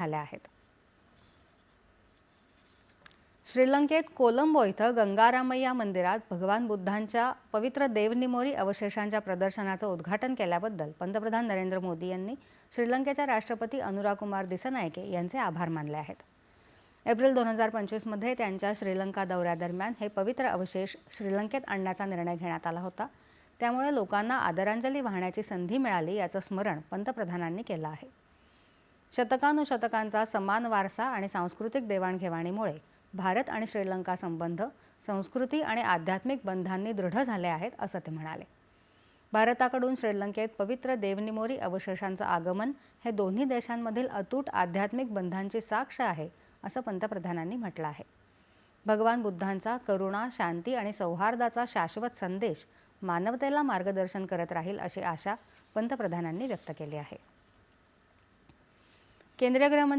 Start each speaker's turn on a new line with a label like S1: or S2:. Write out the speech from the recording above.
S1: झाल्या आहेत. श्रीलंकेत कोलंबो इथं गंगारामय्या मंदिरात भगवान बुद्धांच्या पवित्र देवनिमोरी अवशेषांच्या प्रदर्शनाचं उद्घाटन केल्याबद्दल पंतप्रधान नरेंद्र मोदी यांनी श्रीलंकेच्या राष्ट्रपती अनुराकुमार दिसनायके यांचे आभार मानले आहेत. एप्रिल दोन हजार पंचवीसमध्ये त्यांच्या श्रीलंका दौऱ्यादरम्यान हे पवित्र अवशेष श्रीलंकेत आणण्याचा निर्णय घेण्यात आला होता. त्यामुळे लोकांना आदरांजली वाहण्याची संधी मिळाली याचं स्मरण पंतप्रधानांनी केलं आहे. शतकानुशतकांचा समान वारसा आणि सांस्कृतिक देवाणघेवाणीमुळे भारत आणि श्रीलंका संबंध संस्कृती आणि आध्यात्मिक बंधांनी दृढ झाले आहेत असं ते म्हणाले. भारताकडून श्रीलंकेत पवित्र देवनिमोरी अवशेषांचं आगमन हे दोन्ही देशांमधील अतूट आध्यात्मिक बंधांची साक्ष आहे असं पंतप्रधानांनी म्हटलं आहे. भगवान बुद्धांचा करुणा शांती आणि सौहार्दाचा शाश्वत संदेश मानवतेला मार्गदर्शन करत राहील अशी आशा पंतप्रधानांनी व्यक्त केली आहे. केंद्रीय गृहमंत्री